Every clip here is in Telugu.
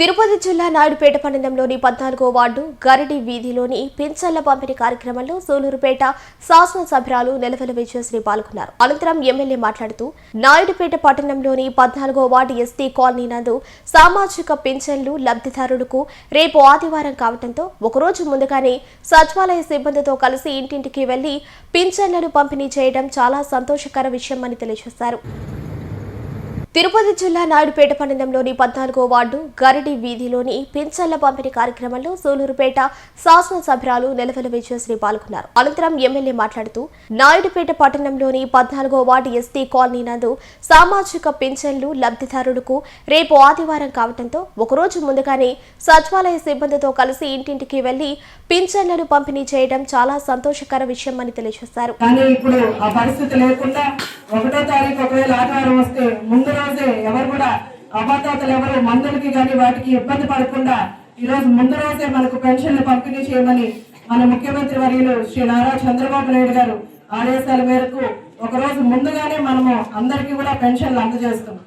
తిరుపతి జిల్లా నాయుడుపేట పట్టణంలోని పద్నాలుగో వార్డు గరిడి వీధిలోని పింఛన్ల పంపిణీ కార్యక్రమంలో సూలూరుపేట శాసనసభ్యురాలు నెలవెల విజయశ్రీ పాల్గొన్నారు. అనంతరం ఎమ్మెల్యే మాట్లాడుతూ నాయుడుపేట పట్టణంలోని పద్నాలుగో వార్డు ఎస్టీ కాలనీ నందు సామాజిక పింఛన్లు లబ్ధిదారులకు రేపు ఆదివారం కావడంతో ఒకరోజు ముందుగానే సచివాలయ సిబ్బందితో కలిసి ఇంటింటికి వెళ్ళి పింఛన్లను పంపిణీ చేయడం చాలా సంతోషకర విషయమని తెలియజేశారు. తిరుపతి జిల్లా నాయుడుపేట పట్టణంలోని పద్నాలుగో వార్డు గరిడి వీధిలోని పింఛన్ల పంపిణీ కార్యక్రమంలో సూలూరుపేట శాసనసభ్యురాలు నెలవెల విజయశ్రీ పాల్గొన్నారు. అనంతరం ఎమ్మెల్యే మాట్లాడుతూ నాయుడుపేట పట్టణంలోని పద్నాలుగో వార్డు ఎస్టీ కాలనీ నందు సామాజిక పింఛన్లు లబ్ధిదారులకు రేపు ఆదివారం కావడంతో ఒకరోజు ముందుగానే సచివాలయ సిబ్బందితో కలిసి ఇంటింటికి వెళ్ళి పింఛన్లను పంపిణీ చేయడం చాలా సంతోషకర విషయమని తెలియజేశారు. ఒకటో తారీఖు ఒకవేళ ఆదివారం వస్తే ముందు రోజే ఎవరు కూడా అపాతాతలు ఎవరు మందులకి కానీ వాటికి ఇబ్బంది పడకుండా ఈ రోజు ముందు రోజే మనకు పెన్షన్లు పంపిణీ చేయమని మన ముఖ్యమంత్రి వర్యులు శ్రీ నారా చంద్రబాబు నాయుడు గారు ఆదేశాల మేరకు ఒక రోజు ముందుగానే మనము అందరికీ కూడా పెన్షన్లు అందజేస్తాం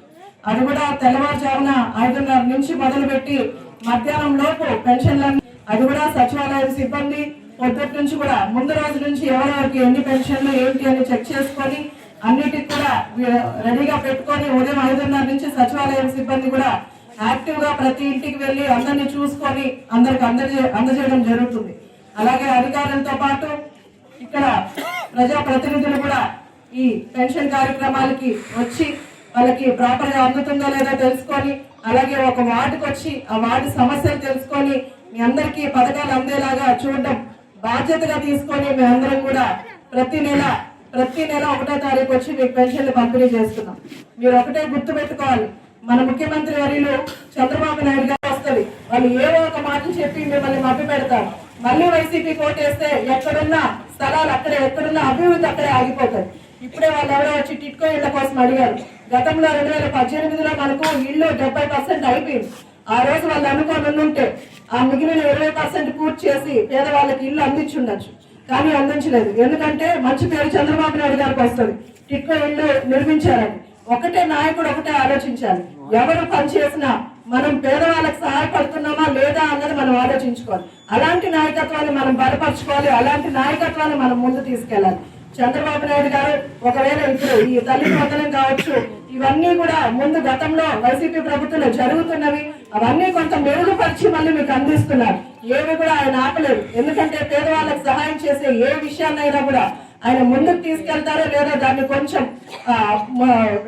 అది కూడా తెల్లవారుజామున ఐదున్నర నుంచి మొదలుపెట్టి మధ్యాహ్నం లోపు పెన్షన్లను అది కూడా సచివాలయం సిబ్బంది పొద్దుటి నుంచి కూడా ముందు రోజు నుంచి ఎవరెవరికి ఎన్ని పెన్షన్లు ఏంటి అని చెక్ చేసుకొని అన్నిటికి కూడా రెడీగా పెట్టుకొని ఉదయం ఐదున్నర నుంచి సచివాలయం సిబ్బంది కూడా యాక్టివ్గా ప్రతి ఇంటికి వెళ్ళి అందరినీ చూసుకొని అందరికి అందజే అందజేయడం జరుగుతుంది. అలాగే అధికారులతో పాటు ఇక్కడ ప్రజా ప్రతినిధులు కూడా ఈ పెన్షన్ కార్యక్రమాలకి వచ్చి వాళ్ళకి ప్రాపర్గా అందుతుందో లేదో తెలుసుకొని అలాగే ఒక వార్డుకు వచ్చి ఆ వార్డు సమస్యలు తెలుసుకొని మీ అందరికీ పథకాలు అందేలాగా చూడడం బాధ్యతగా తీసుకొని మేమందరం కూడా ప్రతి నెల ప్రతి నెల ఒకటో తారీఖు వచ్చి మీకు పెన్షన్లు పంపిణీ చేస్తున్నాం. మీరు ఒకటే గుర్తు పెట్టుకోవాలి మన ముఖ్యమంత్రి వర్యులు చంద్రబాబు నాయుడు గారు వస్తుంది. వాళ్ళు ఏవో ఒక మాటలు చెప్పి మిమ్మల్ని మభ్య పెడతారు. మళ్ళీ వైసీపీ కోటేస్తే ఎక్కడున్నా స్థలాలు అక్కడే ఎక్కడున్నా అభివృద్ధి అక్కడే ఆగిపోతాయి. ఇప్పుడే వాళ్ళు ఎవరో వచ్చి టిట్కో ఇళ్ళ కోసం అడిగారు. గతంలో రెండు వేల పద్దెనిమిదిలో మనకు ఇల్లు డెబ్బై పర్సెంట్ అయిపోయింది. ఆ రోజు వాళ్ళు అనుకోని ఉంటే ఆ మిగిలిన ఇరవై పర్సెంట్ పూర్తి చేసి పేదవాళ్ళకి ఇల్లు అందించుండొచ్చు కానీ అందించలేదు. ఎందుకంటే మంచి పేరు చంద్రబాబు నాయుడు గారికి వస్తుంది. టిక్కో ఇల్లు నిర్మించారని. ఒకటే నాయకుడు ఒకటే ఆలోచించాలి. ఎవరు పని చేసినా మనం పేదవాళ్ళకి సహాయపడుతున్నామా లేదా అన్నది మనం ఆలోచించుకోవాలి. అలాంటి నాయకత్వాన్ని మనం బలపరచుకోవాలి. అలాంటి నాయకత్వాన్ని మనం ముందు తీసుకెళ్ళాలి. చంద్రబాబు నాయుడు గారు ఒకవేళ ఇప్పుడు ఈ తల్లి వందనం కావచ్చు ఇవన్నీ కూడా ముందు గతంలో వైసీపీ ప్రభుత్వంలో జరుగుతున్నవి అవన్నీ కొంత మెరుగుపరిచి మళ్ళీ మీకు అందిస్తున్నారు. ఏవి కూడా ఆయన ఆపలేదు ఎందుకంటే పేదవాళ్ళకి సహాయం చేసే ఏ విషయాన్నైనా కూడా ఆయన ముందుకు తీసుకెళ్తారో లేదా దాన్ని కొంచెం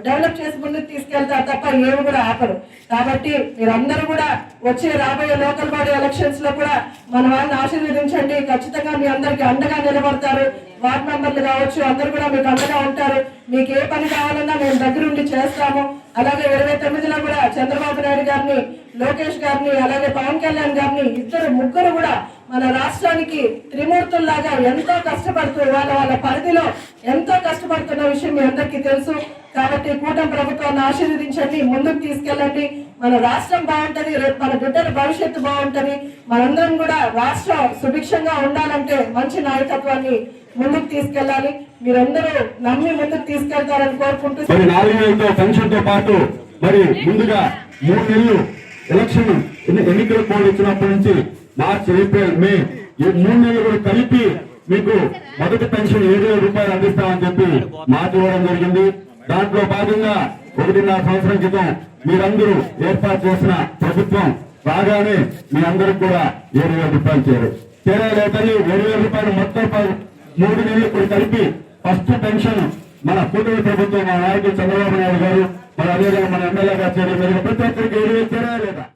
డెవలప్ చేసి ముందుకు తీసుకెళ్తారు తప్ప ఏమి కూడా ఆపరు. కాబట్టి మీరందరూ కూడా వచ్చే రాబోయే లోకల్ బాడీ ఎలక్షన్స్లో కూడా మన వాళ్ళని ఆశీర్వదించండి. ఖచ్చితంగా మీ అందరికి అండగా నిలబడతారు. వార్డ్ మెంబర్లు కావచ్చు అందరు కూడా మీకు అండగా ఉంటారు. మీకు ఏ పని కావాలన్నా మేము దగ్గరుండి చేస్తాము. అలాగే ఇరవై తొమ్మిదిలో కూడా చంద్రబాబు నాయుడు గారిని లోకేష్ గారిని అలాగే పవన్ కళ్యాణ్ గారిని ఇద్దరు ముగ్గురు కూడా మన రాష్ట్రానికి త్రిమూర్తుల్లాగా ఎంతో కష్టపడుతూ వాళ్ళ వాళ్ళ పరిధిలో ఎంతో కష్టపడుతున్న విషయం మీ అందరికీ తెలుసు. కాబట్టి కూటమి ప్రభుత్వాన్ని ఆశీర్వదించండి ముందుకు తీసుకెళ్ళండి. మన రాష్ట్రం బాగుంటది రేపు మన బిడ్డల భవిష్యత్తు బాగుంటది. మనందరం కూడా రాష్ట్రం సుభిక్షంగా ఉండాలంటే మంచి నాయకత్వాన్ని ముందుకు తీసుకెళ్ళాలి. మీరందరూ నమ్మి ముందుకు తీసుకెళ్తారని కోరుకుంటూ మరి పాటు మరి ముందుగా మూడు నెలలు ఎలక్షన్ ఎన్నికల కోడ్ ఇచ్చినప్పటి నుంచి మార్చ్ ఏప్రిల్ మే ఈ మూడు నెలలు కూడా కలిపి మీకు మొదటి పెన్షన్ ఏడు వేల రూపాయలు అందిస్తామని చెప్పి మాట ఇవ్వడం జరిగింది. దాంట్లో భాగంగా ఒకటిన్నర సంవత్సరం క్రితం మీరందరూ ఏర్పాటు చేసిన ప్రభుత్వం రాగానే మీ అందరికి కూడా ఏడు వేల రూపాయలు చేరు చేరాలే తల్లి ఏడు వేల రూపాయలు మొత్తం మూడు నెలలు కలిపి ఫస్ట్ పెన్షన్ మన కూటమి ప్రభుత్వం మా నాయకులు చంద్రబాబు నాయుడు గారు మరి అదేవిధంగా మన ఎమ్మెల్యే గారు చేయడం జరిగింది. ప్రతి ఒక్కరికి ఏడు వేలు చేరా లేదా?